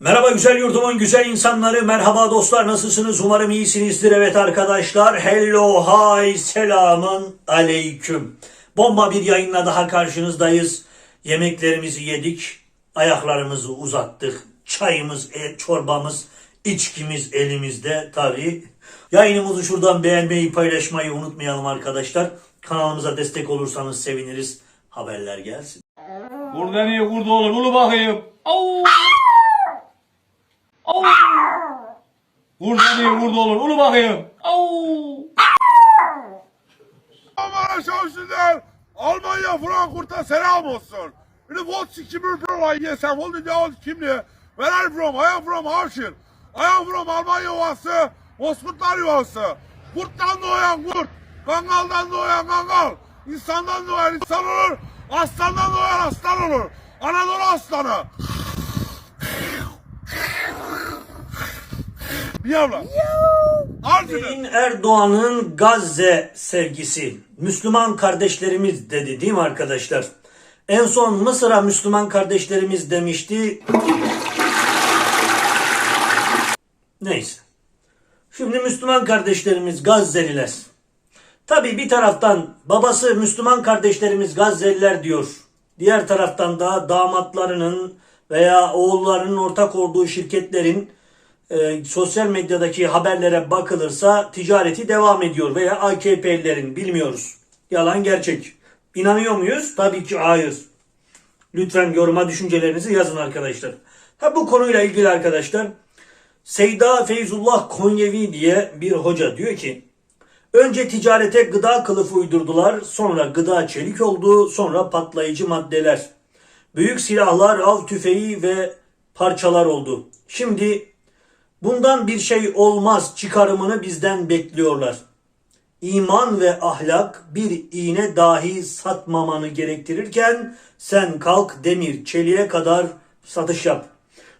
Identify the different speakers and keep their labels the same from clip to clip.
Speaker 1: Merhaba güzel yurdumun güzel insanları, merhaba dostlar nasılsınız? Umarım iyisinizdir. Evet arkadaşlar, hello, hi, selamın aleyküm. Bomba bir yayınla daha karşınızdayız. Yemeklerimizi yedik, ayaklarımızı uzattık. Çayımız, e, çorbamız, içkimiz elimizde tabii. Yayınımızı şuradan beğenmeyi, paylaşmayı unutmayalım arkadaşlar. Kanalımıza destek olursanız seviniriz. Haberler gelsin.
Speaker 2: Burada niye kurdu olur? Ulu bakayım. Au. Au. Burada niye kurdu olur? Ulu bakayım. Au.
Speaker 3: Almanya Savaşı'ndan Almanya Frankfurt'a selam olsun. The what 60 pro yes I'm holding down kimliği. Where are you from? I am from Havşin. I am from Almanya yuvası, Bozkurtlar yuvası. Kurttan doğan kurt, kangaldan doğan kangal. İnsandan doğan insan olur, aslandan doğan aslan olur. Anadolu aslanı. Miyavla.
Speaker 1: Sayın Erdoğan'ın Gazze sevgisi. Müslüman kardeşlerimiz dedi değil mi arkadaşlar? En son Mısır'a Müslüman kardeşlerimiz demişti. Neyse. Şimdi Müslüman kardeşlerimiz Gazze'liler. Tabi bir taraftan babası Müslüman kardeşlerimiz Gazze'liler diyor. Diğer taraftan da damatlarının veya oğullarının ortak olduğu şirketlerin e, sosyal medyadaki haberlere bakılırsa ticareti devam ediyor veya AKP'lilerin bilmiyoruz. Yalan gerçek. İnanıyor muyuz? Tabii ki hayır. Lütfen yoruma düşüncelerinizi yazın arkadaşlar. Ha bu konuyla ilgili arkadaşlar Seyda Feyzullah Konyevi diye bir hoca diyor ki Önce ticarete gıda kılıfı uydurdular, sonra gıda çelik oldu, sonra patlayıcı maddeler. Büyük silahlar, av tüfeği ve parçalar oldu. Şimdi bundan bir şey olmaz çıkarımını bizden bekliyorlar. İman ve ahlak bir iğne dahi satmamanı gerektirirken sen kalk demir çeliğe kadar satış yap.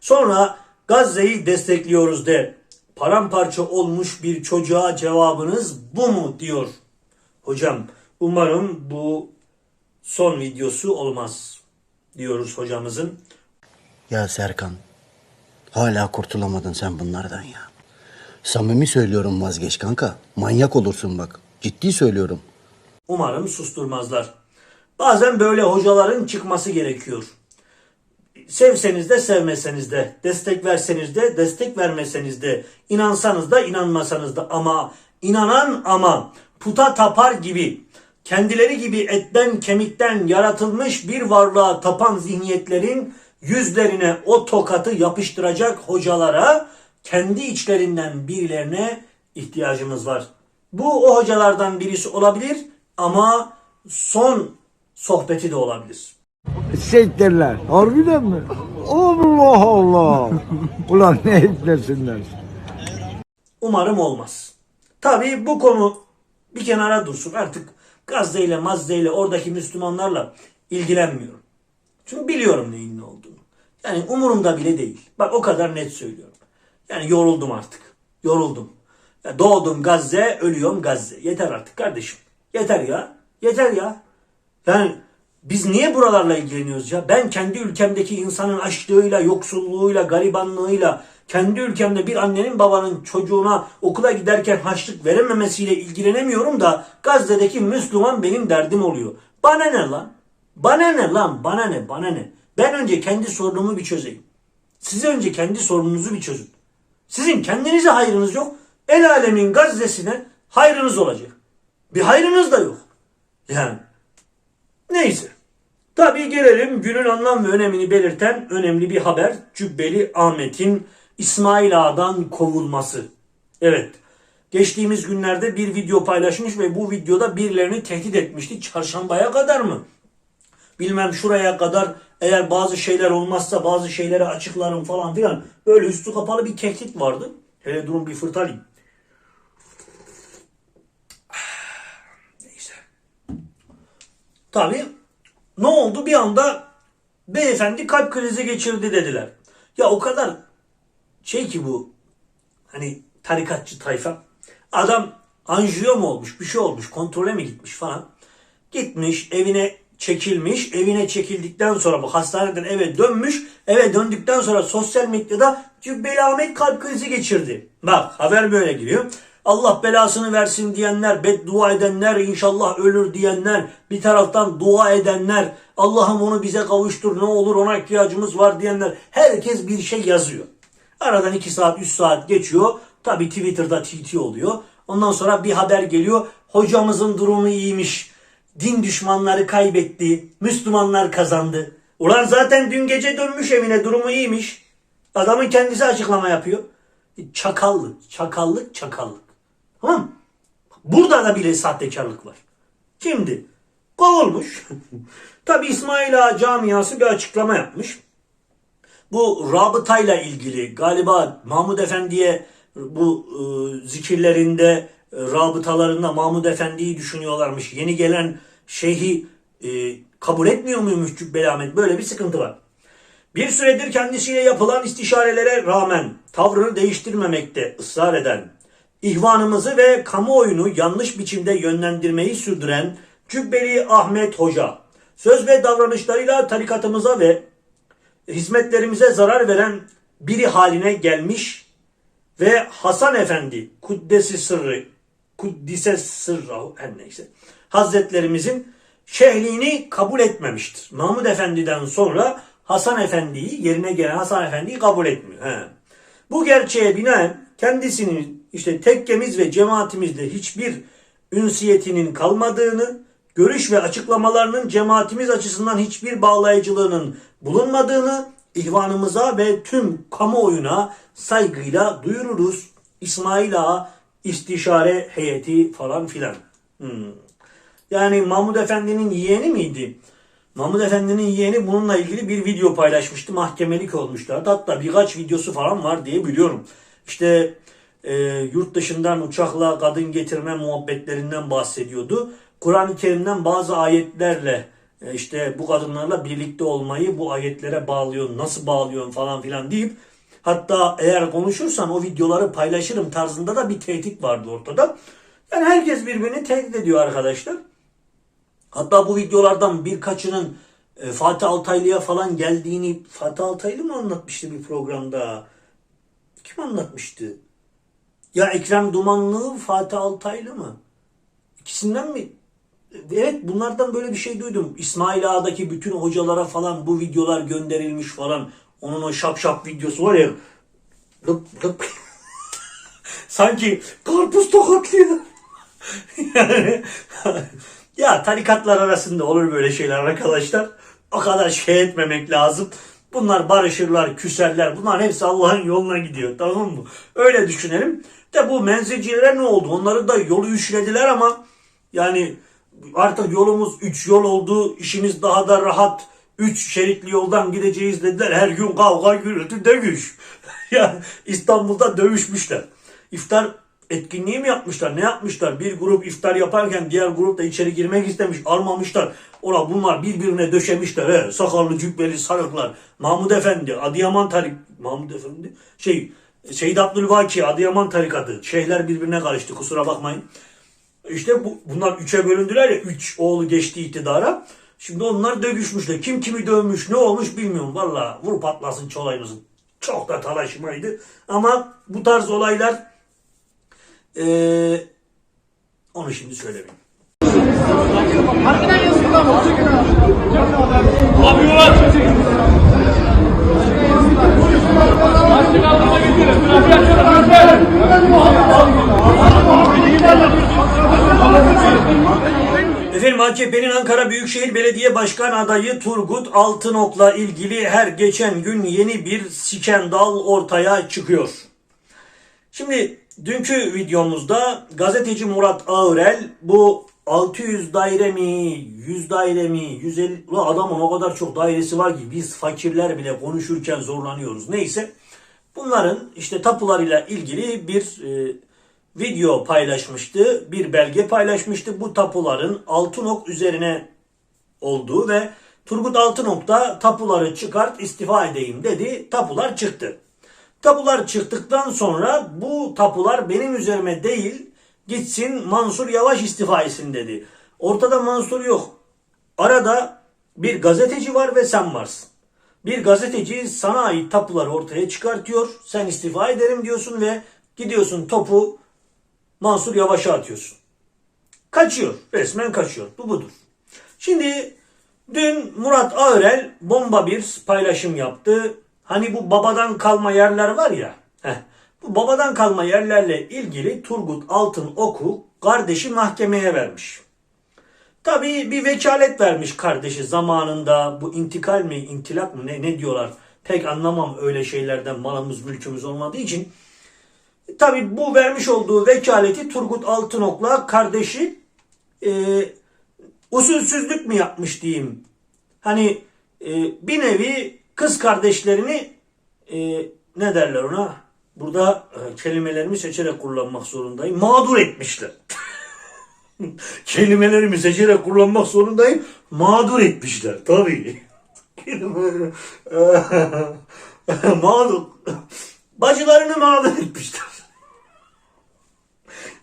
Speaker 1: Sonra Gazze'yi destekliyoruz de. Paramparça olmuş bir çocuğa cevabınız bu mu diyor. Hocam umarım bu son videosu olmaz diyoruz hocamızın.
Speaker 4: Ya Serkan, hala kurtulamadın sen bunlardan ya. Samimi söylüyorum vazgeç kanka. Manyak olursun bak. Ciddi söylüyorum.
Speaker 1: Umarım susturmazlar. Bazen böyle hocaların çıkması gerekiyor. Sevseniz de sevmeseniz de, destek verseniz de, destek vermeseniz de, inansanız da inanmasanız da ama inanan ama puta tapar gibi kendileri gibi etten kemikten yaratılmış bir varlığa tapan zihniyetlerin yüzlerine o tokatı yapıştıracak hocalara kendi içlerinden birilerine ihtiyacımız var. Bu o hocalardan birisi olabilir ama son sohbeti de olabilir.
Speaker 5: Sektirler. Harbiden mi? Allah Allah. Ulan ne etmesinler.
Speaker 1: Umarım olmaz. Tabii bu konu bir kenara dursun. Artık Gazze ile Mazze ile oradaki Müslümanlarla ilgilenmiyorum. Çünkü biliyorum neyin ne olduğunu. Yani umurumda bile değil. Bak o kadar net söylüyorum. Yani yoruldum artık. Yoruldum. Ya doğdum Gazze, ölüyorum Gazze. Yeter artık kardeşim. Yeter ya. Yeter ya. Yani biz niye buralarla ilgileniyoruz ya? Ben kendi ülkemdeki insanın açlığıyla, yoksulluğuyla, garibanlığıyla, kendi ülkemde bir annenin babanın çocuğuna okula giderken haçlık verememesiyle ilgilenemiyorum da Gazze'deki Müslüman benim derdim oluyor. Bana ne lan? Bana ne lan? Bana ne? Bana ne? Ben önce kendi sorunumu bir çözeyim. Siz önce kendi sorununuzu bir çözün. Sizin kendinize hayrınız yok. El alemin Gazze'sine hayrınız olacak. Bir hayrınız da yok. Yani Neyse. Tabii gelelim günün anlam ve önemini belirten önemli bir haber. Cübbeli Ahmet'in İsmail Ağa'dan kovulması. Evet. Geçtiğimiz günlerde bir video paylaşmış ve bu videoda birilerini tehdit etmişti. Çarşambaya kadar mı? Bilmem şuraya kadar eğer bazı şeyler olmazsa bazı şeyleri açıklarım falan filan. Böyle üstü kapalı bir tehdit vardı. Hele durun bir fırtalayayım. Neyse. Tabii ne oldu bir anda beyefendi kalp krizi geçirdi dediler. Ya o kadar şey ki bu hani tarikatçı tayfa. Adam anjiyo mu olmuş bir şey olmuş kontrole mi gitmiş falan. Gitmiş evine çekilmiş. Evine çekildikten sonra bu hastaneden eve dönmüş. Eve döndükten sonra sosyal medyada Cübbeli Ahmet kalp krizi geçirdi. Bak haber böyle giriyor. Allah belasını versin diyenler, beddua edenler, inşallah ölür diyenler, bir taraftan dua edenler, Allah'ım onu bize kavuştur ne olur ona ihtiyacımız var diyenler. Herkes bir şey yazıyor. Aradan 2 saat 3 saat geçiyor. Tabi Twitter'da TT oluyor. Ondan sonra bir haber geliyor. Hocamızın durumu iyiymiş. Din düşmanları kaybetti. Müslümanlar kazandı. Ulan zaten dün gece dönmüş evine durumu iyiymiş. Adamın kendisi açıklama yapıyor. Çakallık, çakallık, çakallık. Tamam? Burada da bile sahtekarlık var. Şimdi kovulmuş. Tabi İsmail Ağa camiası bir açıklama yapmış. Bu rabıtayla ilgili galiba Mahmud Efendi'ye bu e, zikirlerinde, e, rabıtalarında Mahmud Efendi'yi düşünüyorlarmış. Yeni gelen şeyhi e, kabul etmiyor muymuş Cübbeli Ahmet? Böyle bir sıkıntı var. Bir süredir kendisiyle yapılan istişarelere rağmen tavrını değiştirmemekte ısrar eden, ihvanımızı ve kamuoyunu yanlış biçimde yönlendirmeyi sürdüren Cübbeli Ahmet Hoca, söz ve davranışlarıyla tarikatımıza ve hizmetlerimize zarar veren biri haline gelmiş ve Hasan Efendi Kuddesi Sırrı Kuddise Sırra her neyse Hazretlerimizin şehliğini kabul etmemiştir. Mahmud Efendi'den sonra Hasan Efendi'yi yerine gelen Hasan Efendi'yi kabul etmiyor. He. Bu gerçeğe binaen kendisinin işte tekkemiz ve cemaatimizle hiçbir ünsiyetinin kalmadığını, görüş ve açıklamalarının cemaatimiz açısından hiçbir bağlayıcılığının bulunmadığını ihvanımıza ve tüm kamuoyuna saygıyla duyururuz. İsmail Ağa istişare heyeti falan filan. Hmm. Yani Mahmud Efendi'nin yeğeni miydi? Mahmud Efendi'nin yeğeni bununla ilgili bir video paylaşmıştı. Mahkemelik olmuşlardı. Hatta birkaç videosu falan var diye biliyorum. İşte e, yurt dışından uçakla kadın getirme muhabbetlerinden bahsediyordu. Kur'an-ı Kerim'den bazı ayetlerle e, işte bu kadınlarla birlikte olmayı bu ayetlere bağlıyorsun, nasıl bağlıyorsun falan filan deyip hatta eğer konuşursan o videoları paylaşırım tarzında da bir tehdit vardı ortada. Yani herkes birbirini tehdit ediyor arkadaşlar. Hatta bu videolardan birkaçının e, Fatih Altaylı'ya falan geldiğini Fatih Altaylı mı anlatmıştı bir programda? Kim anlatmıştı? Ya Ekrem Dumanlı, Fatih Altaylı mı? İkisinden mi? Evet bunlardan böyle bir şey duydum. İsmail Ağa'daki bütün hocalara falan bu videolar gönderilmiş falan. Onun o şap şap videosu var ya. Lıp lıp. Sanki karpuz tokatlıyor. yani ya tarikatlar arasında olur böyle şeyler arkadaşlar. O kadar şey etmemek lazım. Bunlar barışırlar, küserler. Bunların hepsi Allah'ın yoluna gidiyor. Tamam mı? Öyle düşünelim. De bu menzilcilere ne oldu? Onları da yolu üçlediler ama yani artık yolumuz üç yol oldu. İşimiz daha da rahat. Üç şeritli yoldan gideceğiz dediler. Her gün kavga, gürültü, dövüş. ya İstanbul'da dövüşmüşler. İftar etkinliği mi yapmışlar? Ne yapmışlar? Bir grup iftar yaparken diğer grup da içeri girmek istemiş. Almamışlar. Ola bunlar birbirine döşemişler. He. Sakallı cübbeli sarıklar. Mahmud Efendi, Adıyaman tarik Mahmud Efendi şey Seyyid Abdülvaki, Adıyaman tarikatı. Şeyhler birbirine karıştı. Kusura bakmayın. İşte bu, bunlar üçe bölündüler ya. Üç oğlu geçti iktidara. Şimdi onlar dövüşmüşler. Kim kimi dövmüş ne olmuş bilmiyorum. Valla vur patlasın çolayımızın. Çok da talaşmaydı. Ama bu tarz olaylar eee onu şimdi söylemeyeyim. Efendim AKP'nin Ankara Büyükşehir Belediye Başkan adayı Turgut Altınok'la ilgili her geçen gün yeni bir skandal ortaya çıkıyor. Şimdi dünkü videomuzda gazeteci Murat Ağırel bu 600 daire mi, 100 daire mi, 150 Ulan adamın o kadar çok dairesi var ki biz fakirler bile konuşurken zorlanıyoruz. Neyse bunların işte tapularıyla ilgili bir e, video paylaşmıştı, bir belge paylaşmıştı. Bu tapuların Altınok üzerine olduğu ve Turgut Altınok da tapuları çıkart istifa edeyim dedi. Tapular çıktı. Tapular çıktıktan sonra bu tapular benim üzerime değil gitsin Mansur Yavaş istifa etsin dedi. Ortada Mansur yok. Arada Bir gazeteci var ve sen varsın. Bir gazeteci sana ait tapuları ortaya çıkartıyor. Sen istifa ederim diyorsun ve gidiyorsun topu Mansur Yavaş'a atıyorsun. Kaçıyor. Resmen kaçıyor. Bu budur. Şimdi dün Murat Ağırel bomba bir paylaşım yaptı. Hani bu babadan kalma yerler var ya. Heh, bu babadan kalma yerlerle ilgili Turgut Altın Oku kardeşi mahkemeye vermiş. Tabii bir vekalet vermiş kardeşi zamanında. Bu intikal mi, intilak mı ne, ne diyorlar. Pek anlamam öyle şeylerden malımız mülkümüz olmadığı için. Tabii bu vermiş olduğu vekaleti Turgut Altınok'la kardeşi e, usulsüzlük mü yapmış diyeyim. Hani e, bir nevi kız kardeşlerini e, ne derler ona? Burada e, kelimelerimi seçerek kullanmak zorundayım. Mağdur etmişler. Kelimelerimi seçerek kullanmak zorundayım. Mağdur etmişler tabii. Mağdur. Bacılarını mağdur etmişler.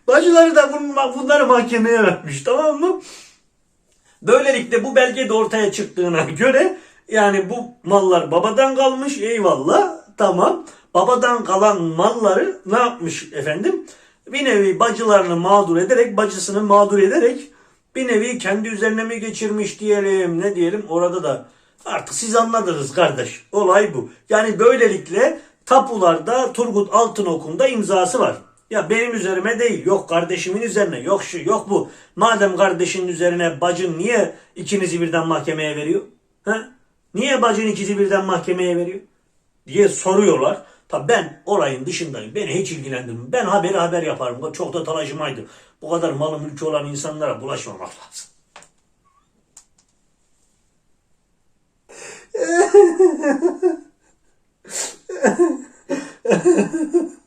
Speaker 1: Bacıları da bun- bunları mahkemeye vermiş tamam mı? Böylelikle bu belge de ortaya çıktığına göre yani bu mallar babadan kalmış eyvallah tamam. Babadan kalan malları ne yapmış efendim? Bir nevi bacılarını mağdur ederek, bacısını mağdur ederek bir nevi kendi üzerine mi geçirmiş diyelim ne diyelim orada da artık siz anladınız kardeş. Olay bu. Yani böylelikle tapularda Turgut Altınok'un da imzası var. Ya benim üzerime değil, yok kardeşimin üzerine, yok şu, yok bu. Madem kardeşinin üzerine bacın niye ikinizi birden mahkemeye veriyor? Ha? Niye bacın ikisi birden mahkemeye veriyor? diye soruyorlar. Tabi ben olayın dışındayım. Beni hiç ilgilendirmiyor. Ben haberi haber yaparım. Çok da talaşımaydı. Bu kadar malı mülkü olan insanlara bulaşmamak lazım.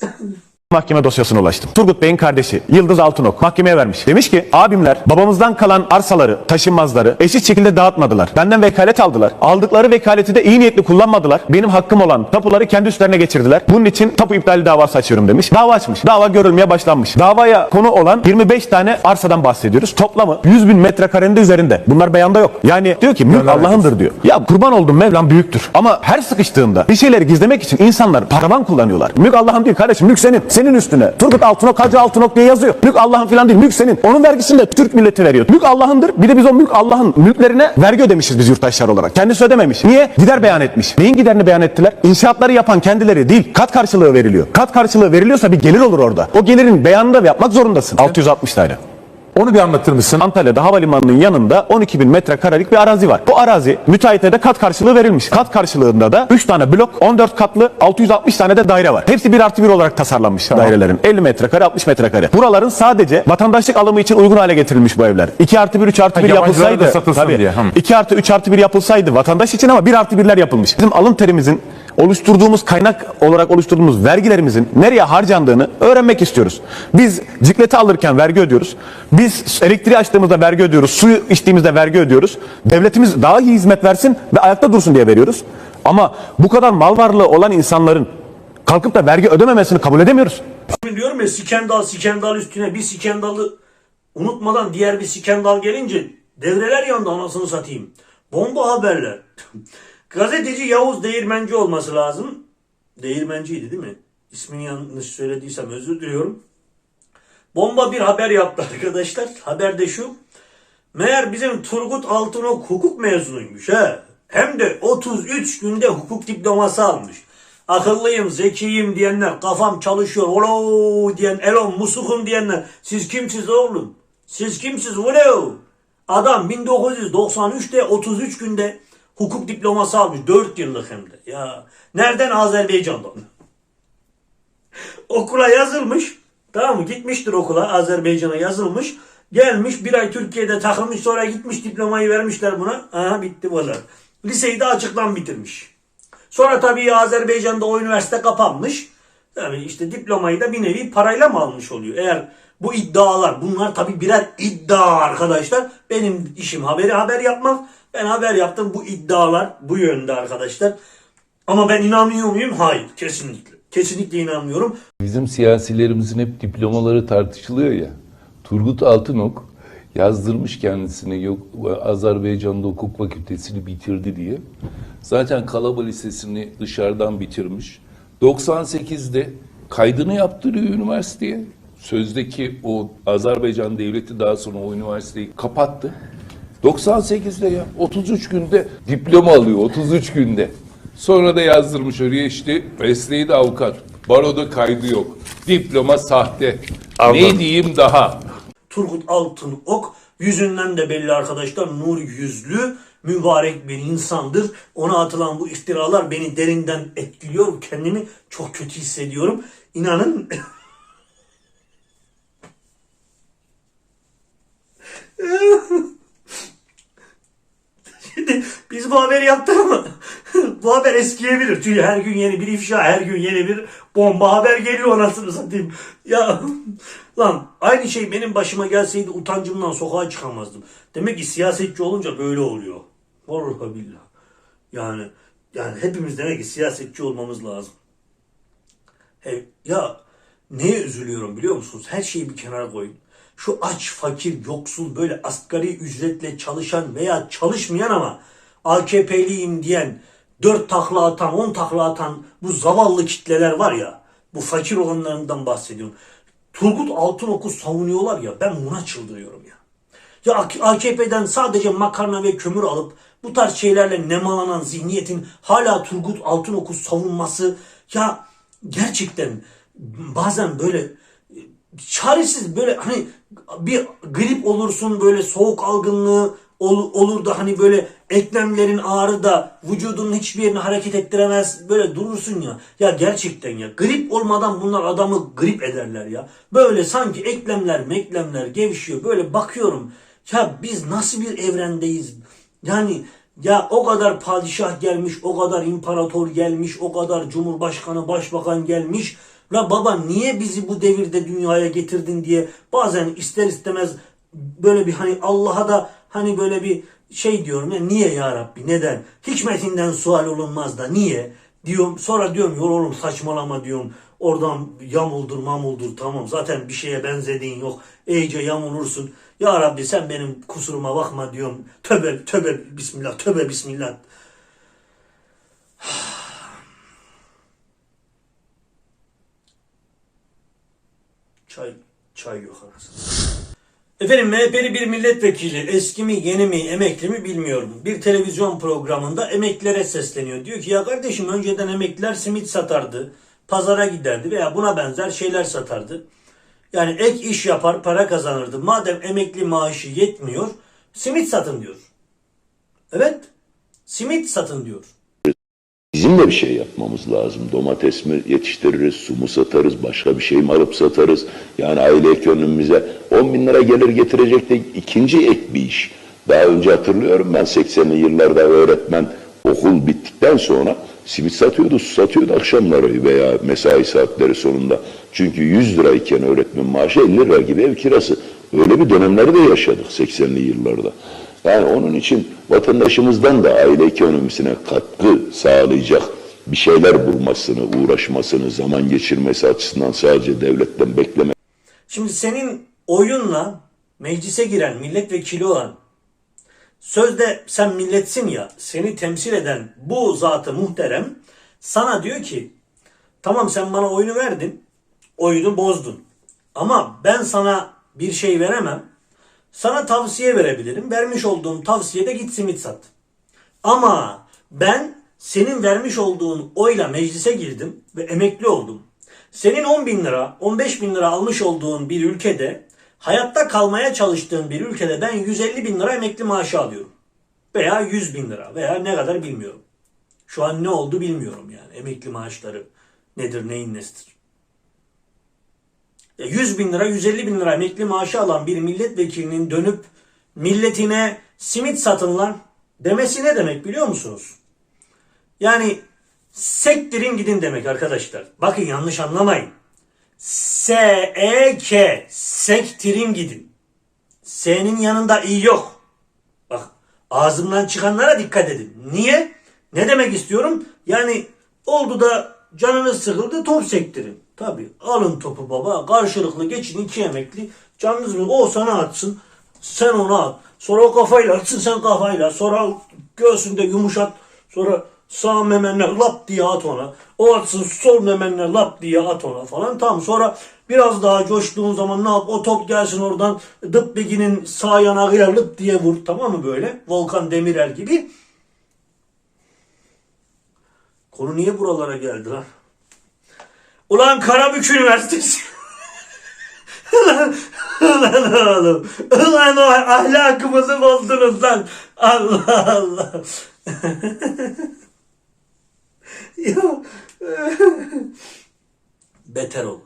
Speaker 1: 嗯。
Speaker 6: Mahkeme dosyasına ulaştım. Turgut Bey'in kardeşi Yıldız Altınok mahkemeye vermiş. Demiş ki abimler babamızdan kalan arsaları, taşınmazları eşit şekilde dağıtmadılar. Benden vekalet aldılar. Aldıkları vekaleti de iyi niyetli kullanmadılar. Benim hakkım olan tapuları kendi üstlerine geçirdiler. Bunun için tapu iptali davası açıyorum demiş. Dava açmış. Dava görülmeye başlanmış. Davaya konu olan 25 tane arsadan bahsediyoruz. Toplamı 100 bin metrekarenin de üzerinde. Bunlar beyanda yok. Yani diyor ki mülk Allah'ındır diyor. Ya kurban oldum Mevlam büyüktür. Ama her sıkıştığında bir şeyleri gizlemek için insanlar paravan kullanıyorlar. Mülk Allah'ın değil kardeşim. Mülk senin. Senin üstüne. Turgut Altınok, Hacı Altınok diye yazıyor. Mülk Allah'ın filan değil. Mülk senin. Onun vergisini de Türk milleti veriyor. Mülk Allah'ındır. Bir de biz o mülk Allah'ın mülklerine vergi ödemişiz biz yurttaşlar olarak. Kendisi ödememiş. Niye? Gider beyan etmiş. Neyin giderini beyan ettiler? İnşaatları yapan kendileri değil. Kat karşılığı veriliyor. Kat karşılığı veriliyorsa bir gelir olur orada. O gelirin beyanını da yapmak zorundasın. 660 daire.
Speaker 7: Onu bir anlatır mısın?
Speaker 6: Antalya'da havalimanının yanında 12 bin metrekarelik bir arazi var. Bu arazi müteahhite de kat karşılığı verilmiş. Kat karşılığında da 3 tane blok, 14 katlı, 660 tane de daire var. Hepsi 1 artı 1 olarak tasarlanmış dairelerin. 50 metrekare, 60 metrekare. Buraların sadece vatandaşlık alımı için uygun hale getirilmiş bu evler. 2 artı 1, 3 artı 1
Speaker 7: yabancılara da
Speaker 6: yapılsaydı.
Speaker 7: satılsın diye, hı.
Speaker 6: 2 artı 3 artı 1 yapılsaydı vatandaş için ama 1 artı 1'ler yapılmış. Bizim alım terimizin oluşturduğumuz kaynak olarak oluşturduğumuz vergilerimizin nereye harcandığını öğrenmek istiyoruz. Biz cikleti alırken vergi ödüyoruz. Biz elektriği açtığımızda vergi ödüyoruz. Suyu içtiğimizde vergi ödüyoruz. Devletimiz daha iyi hizmet versin ve ayakta dursun diye veriyoruz. Ama bu kadar mal varlığı olan insanların kalkıp da vergi ödememesini kabul edemiyoruz.
Speaker 1: Şimdi diyorum ya skandal skandal üstüne bir skandalı unutmadan diğer bir skandal gelince devreler yandı anasını satayım. Bomba haberler. Gazeteci Yavuz Değirmenci olması lazım. Değirmenciydi değil mi? İsmini yanlış söylediysem özür diliyorum. Bomba bir haber yaptı arkadaşlar. Haber de şu. Meğer bizim Turgut Altınok hukuk mezunuymuş ha. Hem de 33 günde hukuk diploması almış. Akıllıyım, zekiyim diyenler, kafam çalışıyor, olo diyen, elon, musukum diyenler. Siz kimsiz oğlum? Siz kimsiz olo? Adam 1993'te 33 günde hukuk diploması almış. 4 yıllık hem de. Ya nereden Azerbaycan'dan? okula yazılmış. Tamam mı? Gitmiştir okula Azerbaycan'a yazılmış. Gelmiş bir ay Türkiye'de takılmış sonra gitmiş diplomayı vermişler buna. Aha bitti kadar. Liseyi de açıktan bitirmiş. Sonra tabii Azerbaycan'da o üniversite kapanmış. Tabii işte diplomayı da bir nevi parayla mı almış oluyor? Eğer bu iddialar bunlar tabii birer iddia arkadaşlar. Benim işim haberi haber yapmak. Ben haber yaptım bu iddialar bu yönde arkadaşlar. Ama ben inanmıyor muyum? Hayır kesinlikle. Kesinlikle inanmıyorum.
Speaker 8: Bizim siyasilerimizin hep diplomaları tartışılıyor ya. Turgut Altınok
Speaker 7: Yazdırmış kendisini yok Azerbaycan'da hukuk fakültesini bitirdi diye. Zaten Kalaba Lisesi'ni dışarıdan bitirmiş. 98'de kaydını yaptırıyor üniversiteye. Sözdeki o Azerbaycan devleti daha sonra o üniversiteyi kapattı. 98'de ya 33 günde diploma alıyor 33 günde. Sonra da yazdırmış oraya işte mesleği de avukat. Baroda kaydı yok. Diploma sahte. Ne diyeyim daha?
Speaker 1: Turgut Altınok yüzünden de belli arkadaşlar nur yüzlü mübarek bir insandır. Ona atılan bu iftiralar beni derinden etkiliyor. Kendimi çok kötü hissediyorum. İnanın Şimdi biz bu haberi yaptık ama bu haber eskiyebilir. Çünkü her gün yeni bir ifşa, her gün yeni bir bomba haber geliyor anasını satayım. Ya lan aynı şey benim başıma gelseydi utancımdan sokağa çıkamazdım. Demek ki siyasetçi olunca böyle oluyor. Vallahi billah. Yani yani hepimiz demek ki siyasetçi olmamız lazım. He, ya neye üzülüyorum biliyor musunuz? Her şeyi bir kenara koyun. Şu aç, fakir, yoksul böyle asgari ücretle çalışan veya çalışmayan ama AKP'liyim diyen, dört takla atan, on takla atan bu zavallı kitleler var ya, bu fakir olanlarından bahsediyorum. Turgut Altınok'u savunuyorlar ya, ben buna çıldırıyorum ya. Ya AKP'den sadece makarna ve kömür alıp bu tarz şeylerle nemalanan zihniyetin hala Turgut Altınok'u savunması ya gerçekten bazen böyle çaresiz böyle hani bir grip olursun böyle soğuk algınlığı ol- olur da hani böyle eklemlerin ağrı da vücudunun hiçbir yerini hareket ettiremez böyle durursun ya. Ya gerçekten ya grip olmadan bunlar adamı grip ederler ya. Böyle sanki eklemler meklemler gevşiyor böyle bakıyorum. Ya biz nasıl bir evrendeyiz? Yani ya o kadar padişah gelmiş, o kadar imparator gelmiş, o kadar cumhurbaşkanı, başbakan gelmiş. La baba niye bizi bu devirde dünyaya getirdin diye bazen ister istemez böyle bir hani Allah'a da hani böyle bir şey diyorum ya niye ya Rabbi neden? Hikmetinden sual olunmaz da niye? Diyorum sonra diyorum yol oğlum saçmalama diyorum. Oradan yamuldur mamuldur tamam zaten bir şeye benzediğin yok. İyice yamulursun. Ya Rabbi sen benim kusuruma bakma diyorum. Töbe töbe bismillah töbe bismillah. Çay, çay yok arasında. Efendim MHP'li bir milletvekili eski mi yeni mi emekli mi bilmiyorum. Bir televizyon programında emeklilere sesleniyor. Diyor ki ya kardeşim önceden emekliler simit satardı. Pazara giderdi veya buna benzer şeyler satardı. Yani ek iş yapar para kazanırdı. Madem emekli maaşı yetmiyor simit satın diyor. Evet simit satın diyor.
Speaker 8: Bizim de bir şey yapmamız lazım. Domates mi yetiştiririz, su mu satarız, başka bir şey mi alıp satarız? Yani aile ekonomimize 10 bin lira gelir getirecek de ikinci ek bir iş. Daha önce hatırlıyorum ben 80'li yıllarda öğretmen okul bittikten sonra simit satıyordu, su satıyordu akşamları veya mesai saatleri sonunda. Çünkü 100 lirayken öğretmen maaşı 50 lira gibi ev kirası. Öyle bir dönemleri de yaşadık 80'li yıllarda. Yani onun için vatandaşımızdan da aile ekonomisine katkı sağlayacak bir şeyler bulmasını, uğraşmasını, zaman geçirmesi açısından sadece devletten bekleme
Speaker 1: Şimdi senin oyunla meclise giren milletvekili olan sözde sen milletsin ya seni temsil eden bu zatı muhterem sana diyor ki tamam sen bana oyunu verdin oyunu bozdun. Ama ben sana bir şey veremem sana tavsiye verebilirim vermiş olduğum tavsiyede git simit sat ama ben senin vermiş olduğun oyla meclise girdim ve emekli oldum. Senin 10 bin lira, 15 bin lira almış olduğun bir ülkede, hayatta kalmaya çalıştığın bir ülkede ben 150 bin lira emekli maaşı alıyorum. Veya 100 bin lira veya ne kadar bilmiyorum. Şu an ne oldu bilmiyorum yani emekli maaşları nedir neyin nesidir. Ya 100 bin lira 150 bin lira emekli maaşı alan bir milletvekilinin dönüp milletine simit satın lan demesi ne demek biliyor musunuz? Yani sektirin gidin demek arkadaşlar. Bakın yanlış anlamayın. S-E-K sektirin gidin. S'nin yanında i yok. Bak ağzımdan çıkanlara dikkat edin. Niye? Ne demek istiyorum? Yani oldu da canınız sıkıldı top sektirin. Tabi alın topu baba karşılıklı geçin iki emekli canınız mı o sana atsın Sen onu at. Sonra o kafayla atsın sen kafayla. Sonra göğsünde yumuşat. Sonra sağ memenle lap diye at ona. O atsın sol memenle lap diye at ona falan. Tamam sonra biraz daha coştuğun zaman ne yap? O top gelsin oradan dıp beginin sağ yanağıyla lıp diye vur. Tamam mı böyle? Volkan Demirel gibi. Konu niye buralara geldi lan? Ulan Karabük Üniversitesi. ulan, ulan oğlum. Ulan o ahlakımızı bozdunuz lan. Allah Allah. ya. Beter olun.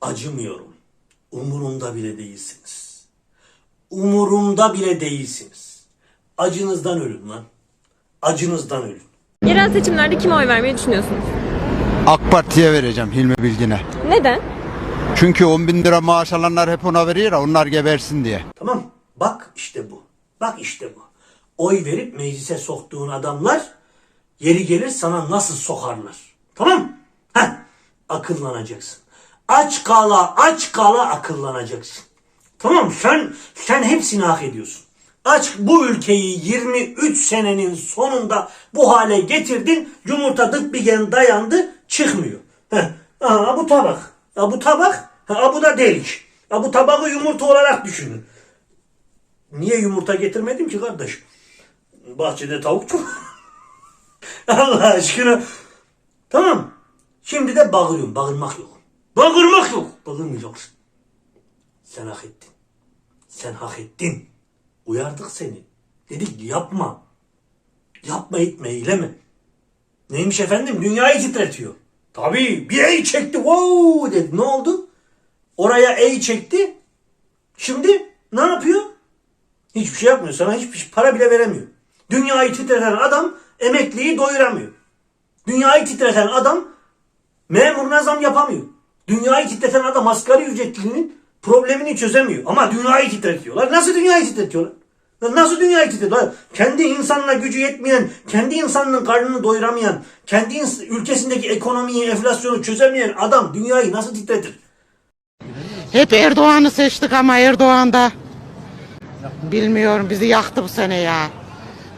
Speaker 1: Acımıyorum. Umurumda bile değilsiniz. Umurumda bile değilsiniz. Acınızdan ölün lan. Acınızdan ölün.
Speaker 9: Yerel seçimlerde kime oy vermeyi düşünüyorsunuz?
Speaker 10: AK Parti'ye vereceğim Hilmi Bilgin'e.
Speaker 9: Neden?
Speaker 10: Çünkü 10 bin lira maaş alanlar hep ona veriyor ya onlar gebersin diye.
Speaker 1: Tamam. Bak işte bu. Bak işte bu. Oy verip meclise soktuğun adamlar yeri gelir sana nasıl sokarlar. Tamam? Heh. Akıllanacaksın. Aç kala aç kala akıllanacaksın. Tamam sen sen hepsini hak ediyorsun. Aç bu ülkeyi 23 senenin sonunda bu hale getirdin. Yumurta dık bir gen dayandı çıkmıyor. Heh. Aha, bu tabak. Ha, bu tabak. Ha, bu da delik. Ha, bu tabağı yumurta olarak düşünün. Niye yumurta getirmedim ki kardeş? Bahçede tavuk çok. Allah aşkına. Tamam. Şimdi de bağırıyorum. Bağırmak yok. Bağırmak yok. Bağırmayacaksın. Sen hak ettin. Sen hak ettin. Uyardık seni. Dedik yapma. Yapma etme eyleme. Neymiş efendim? Dünyayı titretiyor. Tabii bir ey çekti. Wow dedi. Ne oldu? Oraya ey çekti. Şimdi ne yapıyor? Hiçbir şey yapmıyor. Sana hiçbir para bile veremiyor. Dünyayı titreten adam emekliyi doyuramıyor. Dünyayı titreten adam memuruna zam yapamıyor. Dünyayı titreten adam asgari ücretlinin problemini çözemiyor. Ama dünyayı titretiyorlar. Nasıl dünyayı titretiyorlar? Nasıl dünyayı titretiyorlar? Kendi insanına gücü yetmeyen, kendi insanının karnını doyuramayan, kendi ülkesindeki ekonomiyi, enflasyonu çözemeyen adam dünyayı nasıl titretir?
Speaker 11: Hep Erdoğan'ı seçtik ama Erdoğan da bilmiyorum bizi yaktı bu sene ya.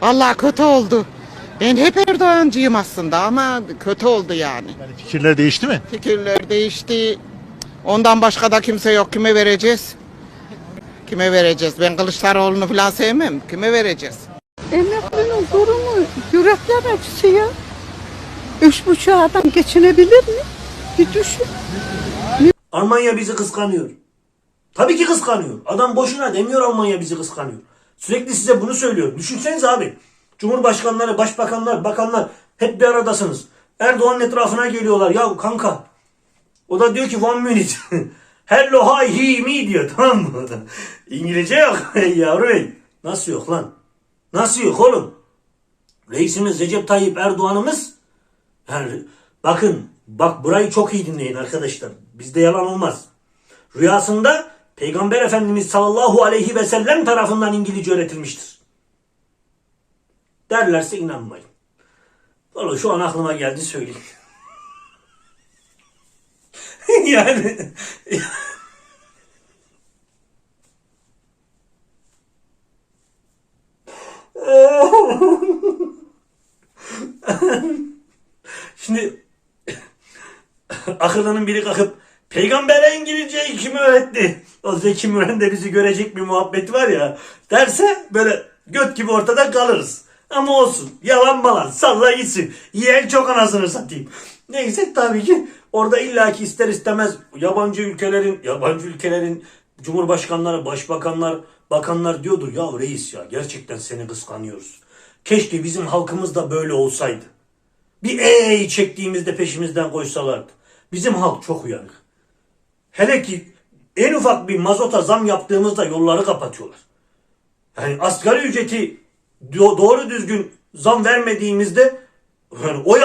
Speaker 11: Vallahi kötü oldu. Ben hep Erdoğancıyım aslında ama kötü oldu yani.
Speaker 10: Fikirler değişti mi?
Speaker 11: Fikirler değişti. Ondan başka da kimse yok. Kime vereceğiz? Kime vereceğiz? Ben Kılıçdaroğlu'nu falan sevmem. Kime vereceğiz?
Speaker 12: Emeklinin durumu yürekler acısı ya. Üç buçuk adam geçinebilir mi? Bir düşün.
Speaker 1: Almanya bizi kıskanıyor. Tabii ki kıskanıyor. Adam boşuna demiyor Almanya bizi kıskanıyor. Sürekli size bunu söylüyor. Düşünsenize abi. Cumhurbaşkanları, başbakanlar, bakanlar hep bir aradasınız. Erdoğan'ın etrafına geliyorlar. Ya kanka. O da diyor ki one minute. Hello hi he me diyor tamam mı? İngilizce yok yavru bey. Nasıl yok lan? Nasıl yok oğlum? Reisimiz Recep Tayyip Erdoğan'ımız yani bakın bak burayı çok iyi dinleyin arkadaşlar. Bizde yalan olmaz. Rüyasında Peygamber Efendimiz sallallahu aleyhi ve sellem tarafından İngilizce öğretilmiştir. Derlerse inanmayın. Valla şu an aklıma geldi söyleyeyim. yani Şimdi akıllının biri kalkıp peygambere İngilizceyi kim öğretti? O Zeki Müren de bizi görecek bir muhabbet var ya derse böyle göt gibi ortada kalırız. Ama olsun yalan balan salla gitsin. Yiyen çok anasını satayım. Neyse tabii ki orada illaki ister istemez yabancı ülkelerin yabancı ülkelerin cumhurbaşkanları, başbakanlar, bakanlar diyordur ya reis ya gerçekten seni kıskanıyoruz. Keşke bizim halkımız da böyle olsaydı. Bir ey çektiğimizde peşimizden koşsalardı. Bizim halk çok uyanık. Hele ki en ufak bir mazota zam yaptığımızda yolları kapatıyorlar. Yani asgari ücreti do- doğru düzgün zam vermediğimizde yani oy.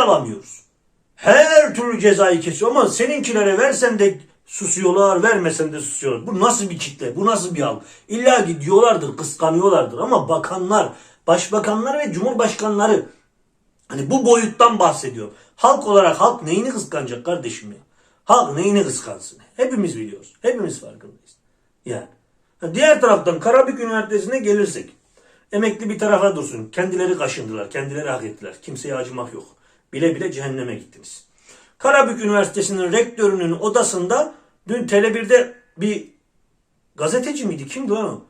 Speaker 1: Her türlü cezayı kesiyor ama seninkilere versen de susuyorlar, vermesen de susuyorlar. Bu nasıl bir kitle, bu nasıl bir halk? İlla ki diyorlardır, kıskanıyorlardır ama bakanlar, başbakanlar ve cumhurbaşkanları Hani bu boyuttan bahsediyor. Halk olarak halk neyini kıskanacak kardeşim ya? Halk neyini kıskansın? Hepimiz biliyoruz. Hepimiz farkındayız. Yani. Diğer taraftan Karabük Üniversitesi'ne gelirsek. Emekli bir tarafa dursun. Kendileri kaşındılar. Kendileri hak ettiler. Kimseye acımak yok. Bile bile cehenneme gittiniz. Karabük Üniversitesi'nin rektörünün odasında dün Tele1'de bir gazeteci miydi? Kimdi lan o?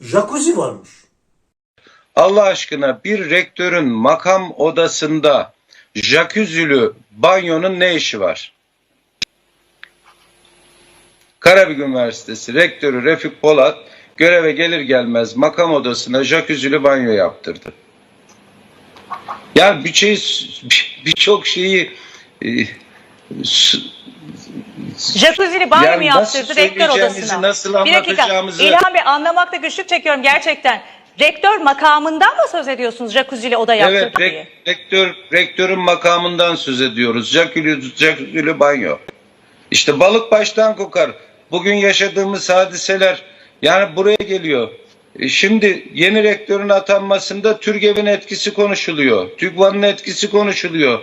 Speaker 1: Jacuzzi varmış.
Speaker 13: Allah aşkına bir rektörün makam odasında jacuzzi'lü banyonun ne işi var? Karabük Üniversitesi rektörü Refik Polat göreve gelir gelmez makam odasına jacuzzi'lü banyo yaptırdı. Ya bir şey birçok şeyi e,
Speaker 14: Jacuzzi'li banyo
Speaker 13: Yani
Speaker 14: mu yaptırdı rektör odasına?
Speaker 13: nasıl
Speaker 14: Bir dakika. İlhan Bey anlamakta güçlük çekiyorum gerçekten. Rektör makamından mı söz ediyorsunuz jacuzzi'li oda yaptırdı
Speaker 13: Evet, rek- rektör rektörün makamından söz ediyoruz. Jacuzzi, jacuzzi'li banyo. İşte balık baştan kokar. Bugün yaşadığımız hadiseler yani buraya geliyor. E, Şimdi yeni rektörün atanmasında TÜRGEV'in etkisi konuşuluyor. TÜGVA'nın etkisi konuşuluyor.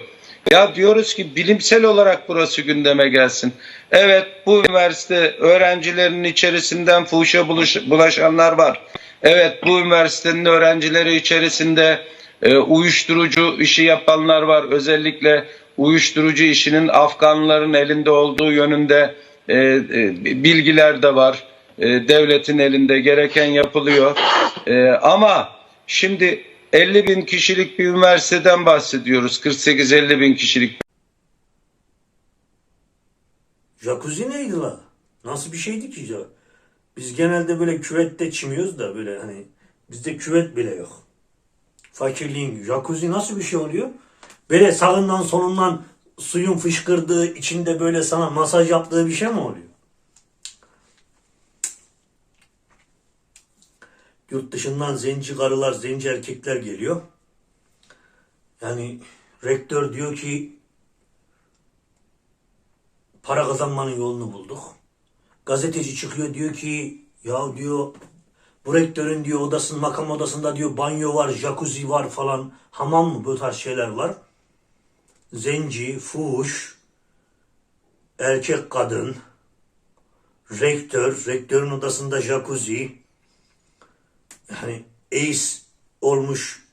Speaker 13: Ya diyoruz ki bilimsel olarak burası gündeme gelsin. Evet bu üniversite öğrencilerinin içerisinden buluş- bulaşanlar var. Evet bu üniversitenin öğrencileri içerisinde e, uyuşturucu işi yapanlar var. Özellikle uyuşturucu işinin Afganların elinde olduğu yönünde e, e, bilgiler de var. E, devletin elinde gereken yapılıyor. E, ama şimdi 50 bin kişilik bir üniversiteden bahsediyoruz. 48-50 bin kişilik
Speaker 1: Jacuzzi neydi la? Nasıl bir şeydi ki ya? Biz genelde böyle küvette çimiyoruz da böyle hani bizde küvet bile yok. Fakirliğin jacuzzi nasıl bir şey oluyor? Böyle sağından solundan suyun fışkırdığı içinde böyle sana masaj yaptığı bir şey mi oluyor? Yurt dışından zenci karılar, zenci erkekler geliyor. Yani rektör diyor ki para kazanmanın yolunu bulduk. Gazeteci çıkıyor diyor ki ya diyor bu rektörün diyor odasının makam odasında diyor banyo var, jacuzzi var falan. Hamam mı bu tarz şeyler var. Zenci, fuhuş, erkek kadın, rektör, rektörün odasında jacuzzi. Yani ace olmuş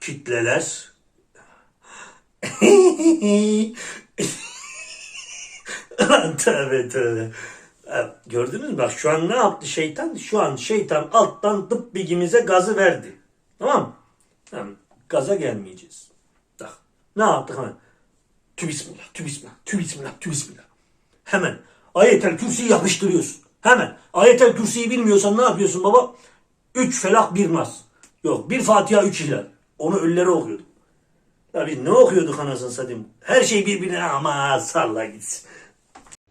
Speaker 1: kitleler. Lan tövbe tövbe. Gördünüz mü? Bak şu an ne yaptı şeytan? Şu an şeytan alttan tıp bilgimize gazı verdi. Tamam mı? Tamam. Gaza gelmeyeceğiz. Bak. Ne yaptık hemen? Tü bismillah, tü bismillah, tü bismillah, tü bismillah. Hemen. Ayetel kürsüyü yapıştırıyorsun. Hemen. Ayetel kürsüyü bilmiyorsan ne yapıyorsun baba? Üç felak bir nas. Yok bir Fatiha üç hilal. Onu ölülere okuyorduk. Ya biz ne okuyorduk anasını satayım? Her şey birbirine ama salla gitsin.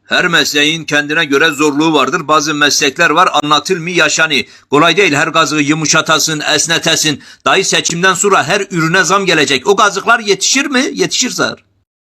Speaker 15: Her mesleğin kendine göre zorluğu vardır. Bazı meslekler var anlatılmıyor yaşanıyor. Kolay değil her gazığı yumuşatasın, esnetesin. Dahi seçimden sonra her ürüne zam gelecek. O gazıklar yetişir mi? Yetişir zar.